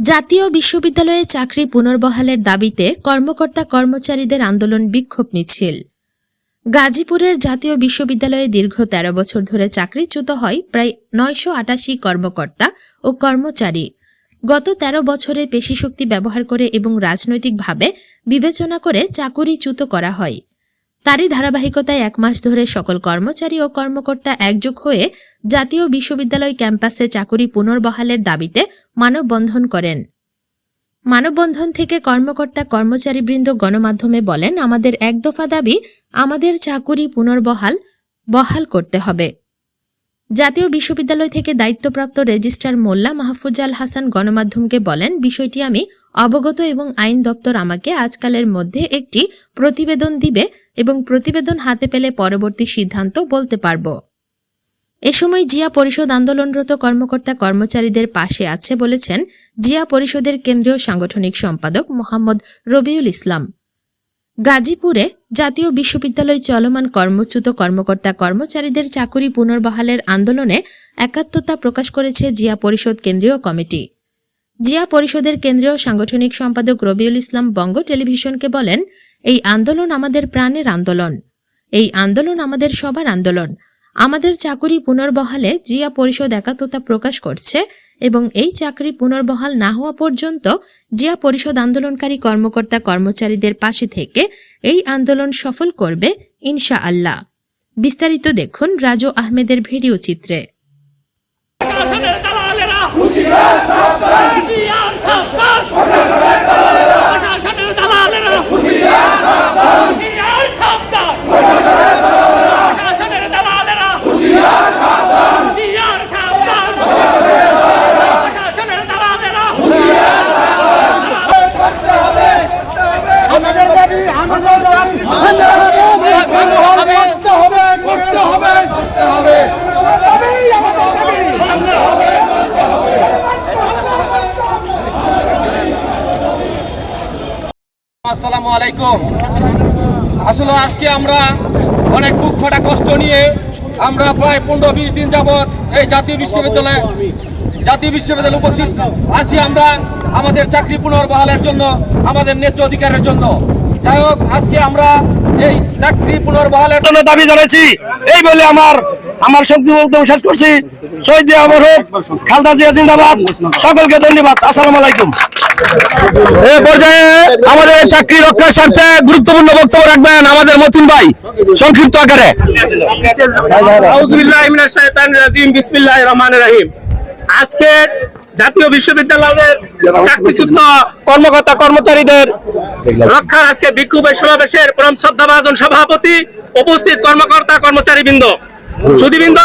জাতীয় বিশ্ববিদ্যালয়ে চাকরি পুনর্বহালের দাবিতে কর্মকর্তা কর্মচারীদের আন্দোলন বিক্ষোভ মিছিল। গাজীপুরের জাতীয় বিশ্ববিদ্যালয়ে দীর্ঘ তেরো বছর ধরে চাকরিচ্যুত হয় প্রায় নয়শো আটাশি কর্মকর্তা ও কর্মচারী। গত তেরো বছরে পেশিশক্তি ব্যবহার করে এবং রাজনৈতিকভাবে বিবেচনা করে চাকুরিচ্যুত করা হয়। তারই ধারাবাহিকতায় এক মাস ধরে সকল কর্মচারী ও কর্মকর্তা একযোগ হয়ে জাতীয় বিশ্ববিদ্যালয় ক্যাম্পাসে চাকুরি পুনর্বহালের দাবিতে মানববন্ধন করেন। মানববন্ধন থেকে কর্মকর্তা কর্মচারীবৃন্দ গণমাধ্যমে বলেন, আমাদের এক দফা দাবি, আমাদের চাকুরি পুনর্বহাল, বহাল করতে হবে। জাতীয় বিশ্ববিদ্যালয় থেকে দায়িত্বপ্রাপ্ত রেজিস্ট্রার মোল্লা মাহফুজাল হাসান গণমাধ্যমকে বলেন, বিষয়টি আমি অবগত এবং আইন দপ্তর আমাকে আজকালের মধ্যে একটি প্রতিবেদন দিবে এবং প্রতিবেদন হাতে পেলে পরবর্তী সিদ্ধান্ত বলতে পারব। এ সময় জিয়া পরিষদ আন্দোলনরত কর্মকর্তা কর্মচারীদের পাশে আছে বলেছেন, জিয়া পরিষদের কেন্দ্রীয় সাংগঠনিক সম্পাদক মোহাম্মদ রবিউল ইসলাম। গাজীপুরে জাতীয় বিশ্ববিদ্যালয় চলমান কর্মচ্যুত কর্মকর্তা কর্মচারীদের চাকুরি পুনর্বহালের আন্দোলনে একাত্মতা প্রকাশ করেছে জিয়া পরিষদ কেন্দ্রীয় কমিটি। জিয়া পরিষদের কেন্দ্রীয় সাংগঠনিক সম্পাদক রবিউল ইসলাম বঙ্গ টেলিভিশনকে বলেন, এই আন্দোলন আমাদের প্রাণের আন্দোলন। এই আন্দোলন আমাদের সবার আন্দোলন। আমাদের চাকুরি পুনর্বহালে জিয়া পরিষদ একাত্মতা প্রকাশ করছে এবং এই চাকরি পুনর্বহাল না হওয়া পর্যন্ত জিয়া পরিষদ আন্দোলনকারী কর্মকর্তা কর্মচারীদের পাশে থেকে এই আন্দোলন সফল করবে ইনশা আল্লাহ বিস্তারিত দেখুন রাজু আহমেদের ভিডিও চিত্রে হুঁশিয়ার সাবধান হুঁশিয়ার সাবধান প্রশাসনের দালালেরা হুঁশিয়ার সাবধান হুঁশিয়ার সাবধান প্রশাসনের দালালেরা হুঁশিয়ার সাবধান হুঁশিয়ার সাবধান প্রশাসনের দালালেরা হুঁশিয়ার আমাদের দাবি আমাদের দাবি আমাদের দাবি করতে হবে করতে হবে করতে হবে আমাদের দাবি আমাদের দাবি করতে হবে আসসালামু আলাইকুম আসলে আজকে আমরা অনেক বুক ফাটা কষ্ট নিয়ে আমরা প্রায় পনেরো, বিশ দিন যাবৎ এই জাতীয় বিশ্ববিদ্যালয়ে জাতীয় বিশ্ববিদ্যালয়ে উপস্থিত আছি আমরা আমাদের চাকরি পুনর্বহালের জন্য, আমাদের ন্যায্য অধিকারের জন্য। যাই হোক, আজকে আমরা এই চাকরি পুনর্বহালের জন্য দাবি জানাইছি। এই বলে আমার আমার শক্তি বক্তব্য শেষ করছি। শহীদ জিয়া হোক, খালদা জিয়া জিন্দাবাদ। সকলকে ধন্যবাদ। আসসালামু আলাইকুম। এ পর্যায়ে আমাদের চাকরি রক্ষার স্বার্থে গুরুত্বপূর্ণ বক্তব্য রাখবেন আমাদের মতিন ভাই, সংক্ষিপ্ত আকারে। আজকে জাতীয় বিশ্ববিদ্যালয়ের চাকরিচ্যুত কর্মকর্তা কর্মচারীদের রক্ষার আজকে বিক্ষোভের সমাবেশের পরম শ্রদ্ধাভাজন সভাপতি উপস্থিত কর্মকর্তা কর্মচারী বৃন্দ সুদীবৃন্দ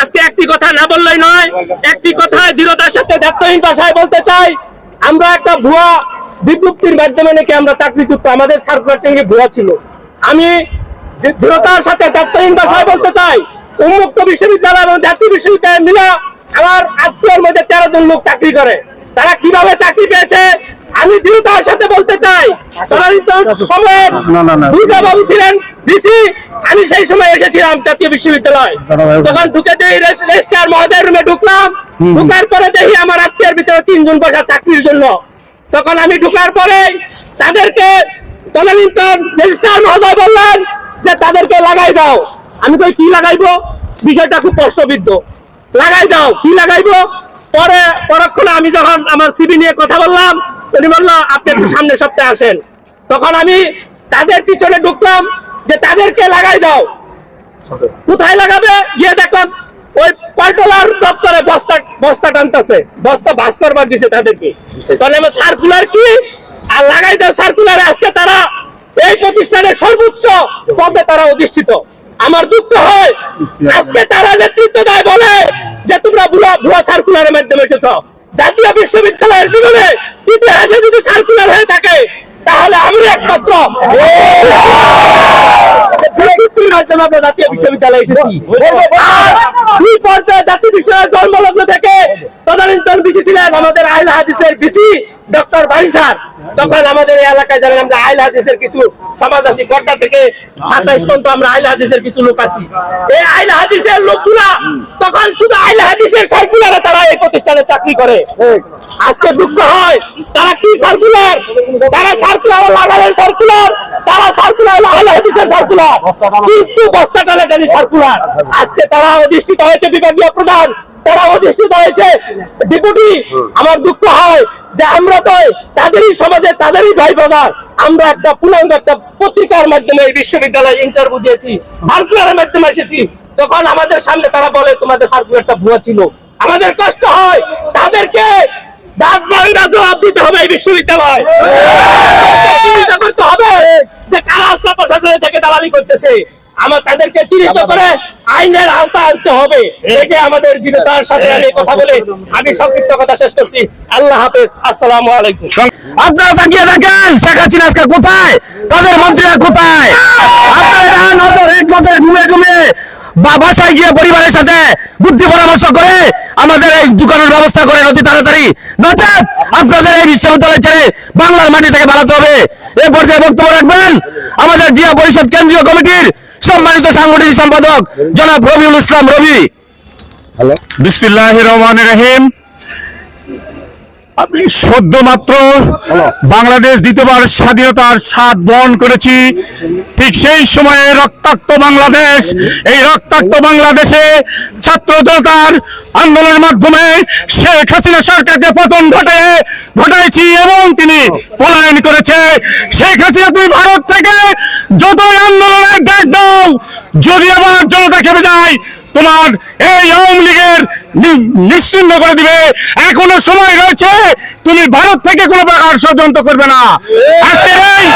আজকে একটি কথা না বললেই নয়, একটি কথায় দৃঢ়তার সাথে দায়িত্বহীন ভাষায় বলতে চাই আমরা একটা ভুয়া বিজ্ঞপ্তির মাধ্যমে নাকি আমরা চাকরি যুক্ত আমাদের সার্কুলারটি ভুয়া ছিল। আমি দৃঢ়তার সাথে তৎকালীন ভাষায় বলতে চাই, উন্মুক্ত বিশ্ববিদ্যালয় এবং জাতীয় বিশ্ববিদ্যালয় মিলে আমার আত্মীয়র মধ্যে তেরো জন লোক চাকরি করে। তারা কীভাবে চাকরি পেয়েছে? আমি দৃঢ়তার সাথে বলতে চাই দুর্গা বাবু ছিলেন ডিসি আমি সেই সময় এসেছিলাম জাতীয় বিশ্ববিদ্যালয়। তখন ঢুকে দেই রেজিস্ট্রার মহোদয়ের রুমে ঢুকলাম ঢুকার পরে দেখি আমার আত্মীয়ের ভিতরে তিনজন বসা চাকরির জন্য। তখন আমি ঢুকার পরে তাদেরকে তদানীন্তন রেজিস্ট্রার মহোদয় বললেন যে তাদেরকে লাগাই দাও। আমি কই কি লাগাইবো? বিষয়টা খুব প্রশ্নবিদ্ধ। লাগাই দাও। কি লাগাইবো? পরে পরক্ষণে আমি যখন আমার সিবি নিয়ে কথা বললাম উনি বলল আপনি একটু সামনে সপ্তাহে আসেন। তখন আমি তাদের পিছনে ঢুকলাম যে তাদেরকে লাগাই দাও। কোথায় লাগাবে? গিয়ে দেখলাম ওই পাল্টলার দপ্তরে বস্তা বস্তা টানতেছে। বস্তা ভাস করবার দিছে তাদেরকে। তাহলে আমার সার্কুলার কি? আর লাগাই দাও সার্কুলারে আজকে তারা এই প্রতিষ্ঠানের সর্বোচ্চ পদে তারা অধিষ্ঠিত। আমার দুঃখ হয়। আজকে তারা নেতৃত্ব দেয় বলে যে তোমরা ভুয়া ভুয়া সার্কুলারের মাধ্যমে এসেছ। জাতীয় বিশ্ববিদ্যালয়ের জীবনে ইতিহাসে যদি সার্কুলার হয়ে থাকে, তাহলে আমি একমাত্র জাতীয় বিশ্ববিদ্যালয়ে এসেছি। দুই জাতীয় বিশ্ববিদ্যালয় জন্মলগ্ন থেকে তদানীন্তন বিসি ছিলেন আমাদের আইল হাদিসের বিসি, ডক্টর স্যার। তখন আমাদের এই এলাকায় জানেন আমরা আইল হাদিসের কিছু সমাজ আছি থেকে সাতাইশ পর্যন্ত আমরা আইল হাদিসের কিছু লোক আছি। এই আইল হাদিসের লোকগুলা তখন শুধু আইল হাদিসের সার্কুলারে তারা এই প্রতিষ্ঠানে চাকরি করে। আজকে দুঃখ হয়, তারা কি সার্কুলার? তারা সার্কুলার লাগালের সার্কুলার, তারা সার্কুলার আইল হাদিসের সার্কুলার। কিন্তু বস্তা সার্কুলার। আজকে তারা অধিষ্ঠিত হয়েছে বিভাগীয় প্রধান। তারা অধিষ্ঠিত হয়েছে ডেপুটি আমার দুঃখ হয় যে আমরা তো তাদেরই সমাজে তাদেরই ভাই ব্রাদার আমরা একটা পূর্ণাঙ্গ একটা পত্রিকার মাধ্যমে এই বিশ্ববিদ্যালয়ে ইন্টারভিউ দিয়েছি সার্কুলারের মাধ্যমে এসেছি। তখন আমাদের সামনে তারা বলে তোমাদের সার্কুলারটা ভুয়া ছিল। আমাদের কষ্ট হয়। তাদেরকে জবাব দিতে হবে এই বিশ্ববিদ্যালয়। করতে হবে যে কারা আসলা প্রশাসনের থেকে দালালি করতেছে। আমার তাদেরকে চিহ্নিত করে আইনের আওতা আনতে হবে। এটাই আমাদের দৃঢ়তার সাথে আমি কথা বলে আমি সংক্ষিপ্ত কথা শেষ করছি। আল্লাহ হাফেজ। আসসালামু আলাইকুম। আপনারা তাকিয়ে দেখেন শেখ হাসিনা আজকে কোথায়? তাদের মন্ত্রীরা কোথায়? আপনারা নজর এক নজরে ঘুমে ঘুমে বা বাসায় গিয়ে পরিবারের সাথে বুদ্ধি পরামর্শ করে আমাদের এই দোকানের ব্যবস্থা করে অতি তাড়াতাড়ি। নচেত আপনাদের এই বিশ্ববিদ্যালয় ছেড়ে বাংলার মাটি থেকে বাড়াতে হবে। এ পর্যায়ে বক্তব্য রাখবেন আমাদের জিয়া পরিষদ কেন্দ্রীয় কমিটির সম্মানিত সাংগঠনিক সম্পাদক জনাব রবিউল ইসলাম রবি। বিসমিল্লাহ রহমান রহিম। আমি সদ্য মাত্র বাংলাদেশ দ্বিতীয়বার স্বাধীনতার স্বাদ বহন করেছি। ঠিক সেই সময়ে রক্তাক্ত বাংলাদেশ এই রক্তাক্ত বাংলাদেশে ছাত্র জনতার আন্দোলনের মাধ্যমে শেখ হাসিনা সরকারকে পতন ঘটে ঘটাইছি এবং তিনি পলায়ন করেছে। শেখ হাসিনা তুমি ভারত থেকে যতই আন্দোলনের ডাক দাও যদি আবার জনতা খেপে যায় তোমার এই আওয়ামী লীগের নি- নিশ্চিহ্ন করে দিবে। এখনও সময় রয়েছে। তুমি ভারত থেকে কোনো প্রকার ষড়যন্ত্র করবে না। আজকের এই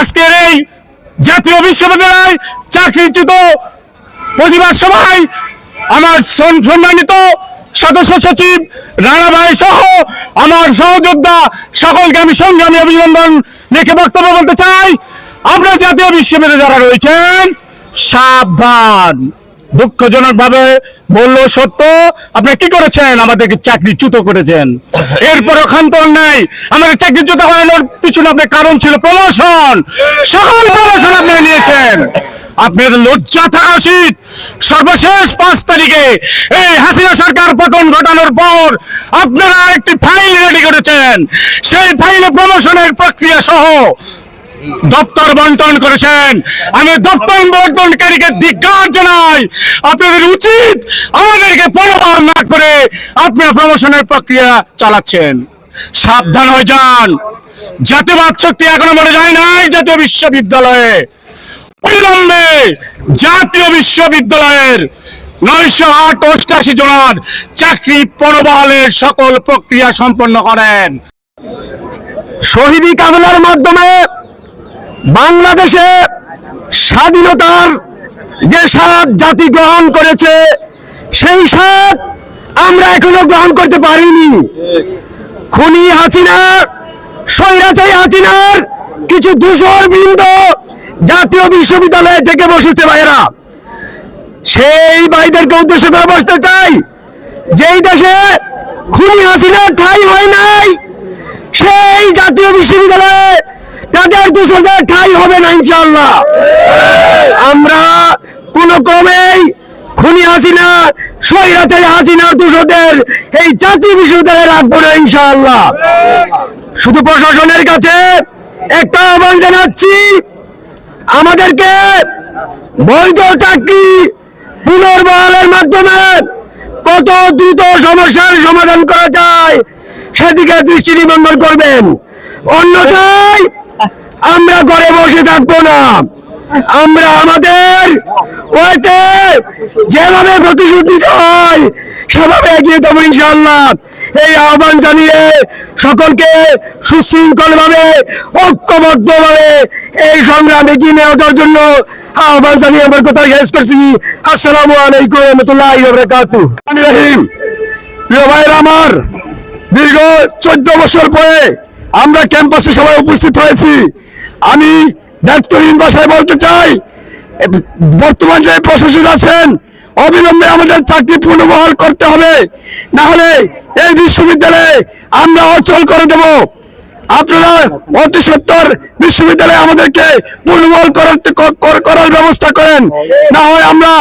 আজকের এই জাতীয় বিশ্ববিদ্যালয় চাকরিচ্যুত প্রতিবাদ সভায় আমার সম্মানিত সদস্য সচিব রানা ভাই সহ আমার সহযোদ্ধা সকলকে আমি সংগ্রামী অভিনন্দন রেখে বক্তব্য বলতে চাই। আমরা জাতীয় বিশ্ববিদ্যালয়ে যারা রয়েছেন, সাবধান। দুঃখজনক ভাবে বলল, সত্য, আপনি কি করেছেন? আমাদেরকে চাকরিচ্যুত করেছেন। এরপর খান্তন নাই। আমাদের চাকরিচ্যুত হওয়ানোর পিছনে আপনার কারণ ছিল প্রমোশন। সকল প্রমোশন আপনি নিয়েছেন। আপনার লজ্জা থাকা উচিত। সর্বশেষ পাঁচ তারিখে এই হাসিনা সরকার পতন ঘটানোর পর আপনারা একটি ফাইল রেডি করেছেন। সেই ফাইলে প্রমোশনের প্রক্রিয়া সহ দপ্তর বন্টন করেছেন। আমি দপ্তর বন্টনকারীকে ধিক্কার জানাই। আপনাদের উচিত আমাদেরকে পরোয়া না করে আপনারা প্রমোশনের প্রক্রিয়া চালাচ্ছেন। সাবধান হয়ে যান। জাতিবাদ শক্তি এখনও মনে যায় নাই জাতীয় বিশ্ববিদ্যালয়ে। অবিলম্বে জাতীয় বিশ্ববিদ্যালয়ের নয়শো আট অষ্টাশি জনের চাকরি পরবহালের সকল প্রক্রিয়া সম্পন্ন করেন। শহীদি কামলার মাধ্যমে বাংলাদেশে স্বাধীনতার যে স্বাদ জাতি গ্রহণ করেছে, সেই স্বাদ আমরা এখনও গ্রহণ করতে পারিনি। খুনি হাসিনা স্বৈরাচারী হাসিনার, কিছু দূষর বৃন্দ জাতীয় বিশ্ববিদ্যালয়ে থেকে বসেছে ভাইয়েরা। সেই ভাইদেরকে উদ্দেশ্য করে বসতে চাই, যেই দেশে খুনি হাসিনার ঠাই হয় নাই, সেই জাতীয় বিশ্ববিদ্যালয়ে তাদের দূষণের ঠাই হবে না ইনশাল্লাহ আমরা কোন ক্রমেই খুনি হাসিনা, স্বৈরাচারী হাসিনার দুশোদের এই জাতীয় বিশ্ববিদ্যালয়ে রাখব না ইনশাল্লাহ শুধু প্রশাসনের কাছে একটা আহ্বান জানাচ্ছি, আমাদেরকে বৈধ চাকরি পুনর্বহালের মাধ্যমে কত দ্রুত সমস্যার সমাধান করা যায়, সেদিকে দৃষ্টি নিবন্ধন করবেন। অন্যথায় আমরা ঘরে বসে থাকব না। আমরা আমাদের ওইতে যেভাবে প্রতিশোধ নিতে হয়, সেভাবে এগিয়ে যাব ইনশাল্লাহ এই আহ্বান জানিয়ে সকলকে সুশৃঙ্খল ভাবে ঐক্যবদ্ধ ভাবে এই সংগ্রাম এগিয়ে নেওয়ার জন্য আহ্বান জানিয়ে আমার কথা শেষ করছি। আসসালামু আলাইকুম রহমতুল্লাহ রহিম, প্রিয় ভাইয়ের আমার, দীর্ঘ চোদ্দ বছর পরে আমরা ক্যাম্পাসে সবাই উপস্থিত হয়েছি। আমি দায়িত্বহীন ভাষায় বলতে চাই বর্তমান যে প্রশাসক আছেন, অবিলম্বে আমাদের চাকরি পুনর্বহাল করতে হবে। না হলে এই বিশ্ববিদ্যালয়ে আমরা অচল করে দেব। আপনারা অতি সত্তর বিশ্ববিদ্যালয়ে আমাদেরকে পুনর্বহাল করার করার ব্যবস্থা করেন। না হয় আমরা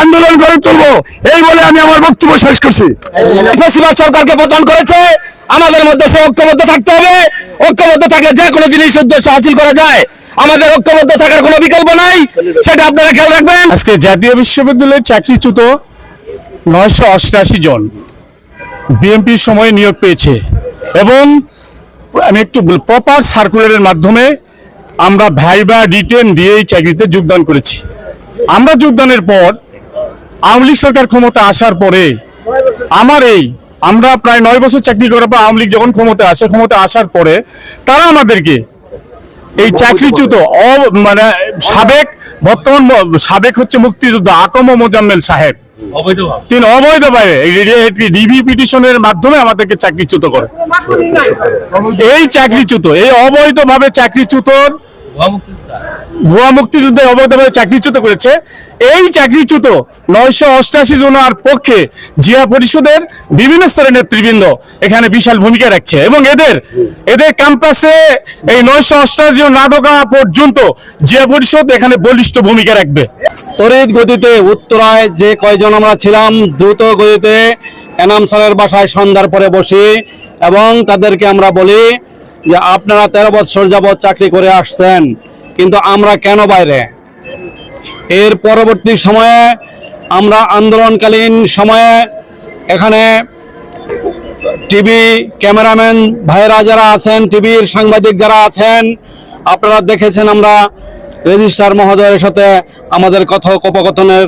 আন্দোলন গড়ে তুলবো। এই বলে আমি আমার বক্তব্য শেষ করছি। সরকারকে পতন করেছে আমাদের মধ্যে সে ঐক্যবদ্ধ থাকতে হবে। ঐক্যবদ্ধ থাকলে যে কোনো জিনিস উদ্দেশ্য হাসিল করা যায়। আমাদের ঐক্যবদ্ধ থাকার কোনো বিকল্প নাই, সেটা আপনারা খেয়াল রাখবেন। আজকে জাতীয় বিশ্ববিদ্যালয়ে চাকরিচ্যুত নয়শো অষ্টাশি জন বিএনপির সময় নিয়োগ পেয়েছে। এবং আমি একটু প্রপার সার্কুলারের মাধ্যমে আমরা ভাইবা রিটেন দিয়ে এই চাকরিতে যোগদান করেছি। আমরা যোগদানের পর আওয়ামী লীগ সরকার ক্ষমতা আসার পরে আমার এই আমরা প্রায় নয় বছর চাকরি করার পর আওয়ামী লীগ যখন ক্ষমতা আসে ক্ষমতা আসার পরে তারা আমাদেরকে এই চাকরিচ্যুত অ- মানে সাবেক বর্তমান সাবেক হচ্ছে মুক্তিযোদ্ধা আকম মোজাম্মেল সাহেব। তিনি অবৈধভাবে ডিবি পিটিশনের মাধ্যমে আমাদেরকে চাকরিচ্যুত করে। এই চাকরিচ্যুত এই অবৈধভাবে চাকরিচ্যুত ভুয়া মুক্তিযুদ্ধে। অবৈধভাবে চাকরিচ্যুত করেছে। এই চাকরিচ্যুত নয়শো অষ্টাশি জনের পক্ষে জিয়া পরিষদের বিভিন্ন স্তরের নেতৃবৃন্দ এখানে বিশাল ভূমিকা রাখছে এবং এদের এদের ক্যাম্পাসে এই নয়শো অষ্টাশি জন না ঢোকা পর্যন্ত জিয়া পরিষদ এখানে বলিষ্ঠ ভূমিকা রাখবে। তরিত গতিতে উত্তরায় যে কয়জন আমরা ছিলাম দ্রুত গতিতে এনাম স্যারের বাসায় সন্ধ্যার পরে বসি এবং তাদেরকে আমরা বলি যে আপনারা তেরো বছর যাবৎ চাকরি করে আসছেন, কিন্তু আমরা কেন বাইরে? এর পরবর্তী সময়ে আমরা আন্দোলনকালীন সময়ে এখানে টিভি ক্যামেরাম্যান ভাইরা যারা আছেন, টিভির সাংবাদিক যারা আছেন, আপনারা দেখেছেন আমরা রেজিস্ট্রার মহোদয়ের সাথে আমাদের কথোপকথনের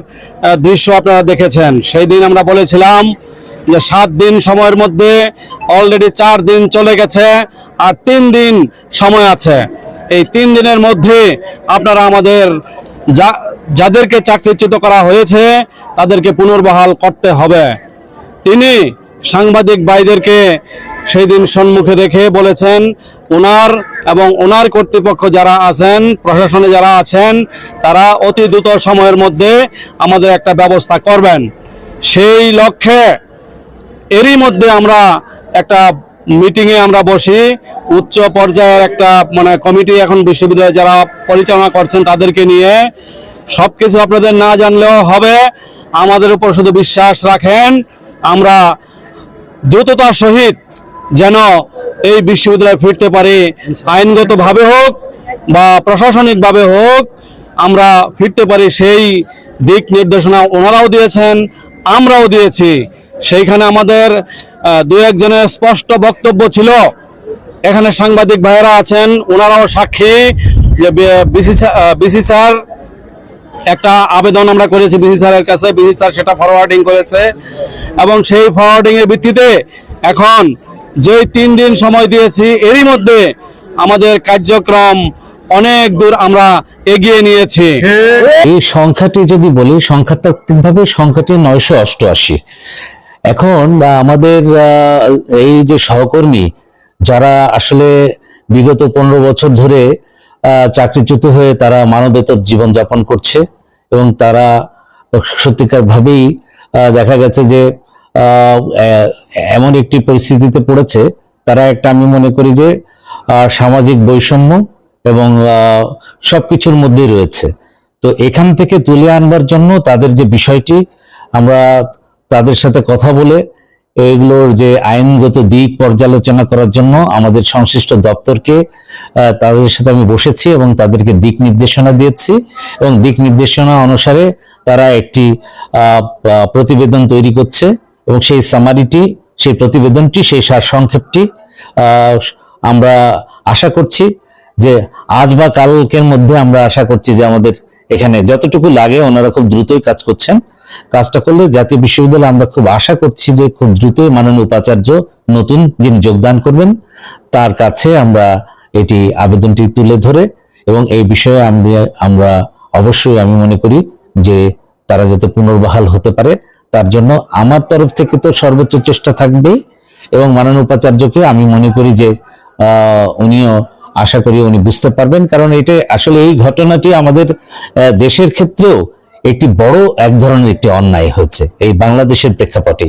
দৃশ্য আপনারা দেখেছেন। সেই দিন আমরা বলেছিলাম যে সাত দিন সময়ের মধ্যে অলরেডি চার দিন চলে গেছে আর তিন দিন সময় আছে। এই তিন দিনের মধ্যে আপনারা আমাদের যা, যাদেরকে চাকরিচ্যুত করা হয়েছে, তাদেরকে পুনর্বহাল করতে হবে। তিনি সাংবাদিক ভাইদেরকে সেই দিন সম্মুখে রেখে বলেছেন, ওনার এবং ওনার কর্তৃপক্ষ যারা আছেন, প্রশাসনে যারা আছেন, তারা অতি দ্রুত সময়ের মধ্যে আমাদের একটা ব্যবস্থা করবেন। সেই লক্ষ্যে এরই মধ্যে আমরা একটা মিটিংয়ে আমরা বসি। উচ্চ পর্যায়ের একটা মানে কমিটি এখন বিশ্ববিদ্যালয়ে যারা পরিচালনা করছেন তাদেরকে নিয়ে। সবকিছু আপনাদের না জানলেও হবে। আমাদের উপর শুধু বিশ্বাস রাখেন। আমরা দ্রুততার সহিত যেন এই বিশ্ববিদ্যালয়ে ফিরতে পারি। আইনগতভাবে হোক বা প্রশাসনিকভাবে হোক, আমরা ফিরতে পারি সেই দিক নির্দেশনা ওনারাও দিয়েছেন, আমরাও দিয়েছি। সেইখানে আমাদের দু একজনের স্পষ্ট বক্তব্য ছিল। এখানে সাংবাদিক ভাইয়েরা আছেন ওনারাও সাক্ষী যে বিসি স্যার একটা আবেদন আমরা করেছি বিসি স্যারের কাছে, বিসি স্যার সেটা ফরওয়ার্ডিং করেছে। এবং সেই ফরওয়ার্ডিং এর ভিত্তিতে এখন যে তিন দিন সময় দিয়েছি, এরই মধ্যে আমাদের কার্যক্রম অনেক দূর আমরা এগিয়ে নিয়েছি। এই সংখ্যাটি যদি বলি সংখ্যাতাত্ত্বিকভাবে সংখ্যাটি নয়শো অষ্টআশি। এখন আমাদের এই যে সহকর্মী, যারা আসলে বিগত পনেরো বছর ধরে চাকরিচ্যুত হয়ে তারা মানবেতর জীবনযাপন করছে এবং তারা সত্যিকার ভাবেই দেখা গেছে যে এমন একটি পরিস্থিতিতে পড়েছে। তারা একটা আমি মনে করি যে সামাজিক বৈষম্য এবং সব কিছুর মধ্যেই রয়েছে। তো এখান থেকে তুলে আনবার জন্য তাদের যে বিষয়টি, আমরা তাদের সাথে কথা বলে এগুলোর যে আইনগত দিক পর্যালোচনা করার জন্য আমাদের সংশ্লিষ্ট দপ্তরকে তাদের সাথে আমি বসেছি এবং তাদেরকে দিক নির্দেশনা দিয়েছি এবং দিক নির্দেশনা অনুসারে তারা একটি প্রতিবেদন তৈরি করছে এবং সেই সামারিটি সেই প্রতিবেদনটি, সেই সার সংক্ষেপটি আমরা আশা করছি যে আজ বা কালকের মধ্যে আমরা আশা করছি যে আমাদের এখানে যতটুকু লাগে ওনারা খুব দ্রুতই কাজ করছেন। কাজটা করলে জাতীয় বিশ্ববিদ্যালয়ে আমরা খুব আশা করছি যে খুব দ্রুত মাননীয় উপাচার্য নতুন যিনি যোগদান করবেন, তার কাছে আমরা এটি আবেদনটি তুলে ধরে এবং এই বিষয়ে আমরা আমরা অবশ্যই আমি মনে করি যে তারা যাতে পুনর্বহাল হতে পারে, তার জন্য আমার তরফ থেকে তো সর্বোচ্চ চেষ্টা থাকবেই এবং মাননীয় উপাচার্যকে আমি মনে করি যে উনিও আশা করি উনি বুঝতে পারবেন, কারণ এটা আসলে এই ঘটনাটি আমাদের দেশের ক্ষেত্রেও একটি বড় এক ধরনের একটি অন্যায় হয়েছে এই বাংলাদেশের প্রেক্ষাপটে।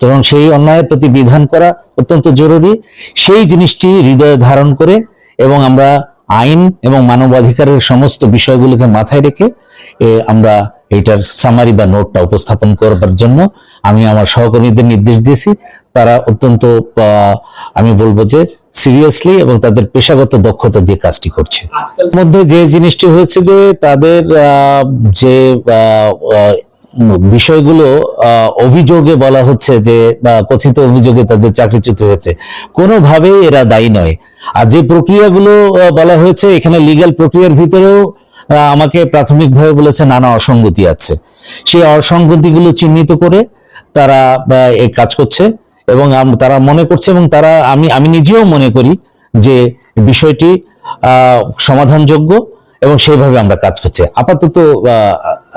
তখন সেই অন্যায়ের প্রতি বিধান করা অত্যন্ত জরুরি। সেই জিনিসটি হৃদয়ে ধারণ করে এবং আমরা আইন এবং মানবাধিকারের সমস্ত বিষয়গুলোকে মাথায় রেখে আমরা এটার সামারি বা নোটটা উপস্থাপন করবার জন্য আমি আমার সহকর্মীদের নির্দেশ দিয়েছি। তারা অত্যন্ত আমি বলব যে সিরিয়াসলি এবং তাদের পেশাগত দক্ষতা দিয়ে কাজটি করছে। মধ্যে যে জিনিসটি হয়েছে যে তাদের যে বিষয়গুলো অভিযোগে বলা হচ্ছে যে কথিত অভিযোগে তাদের চাকরিচ্যুত হয়েছে কোনোভাবেই এরা দায়ী নয়। আর যে প্রক্রিয়াগুলো বলা হয়েছে এখানে লিগ্যাল প্রক্রিয়ার ভিতরেও আমাকে প্রাথমিকভাবে বলেছে নানা অসঙ্গতি আছে। সেই অসঙ্গতিগুলো চিহ্নিত করে তারা কাজ করছে। এবং তারা মনে করছে এবং তারা, আমি আমি নিজেও মনে করি যে বিষয়টি সমাধানযোগ্য এবং সেইভাবে আমরা কাজ করছি। আপাতত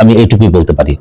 আমি এইটুকুই বলতে পারি।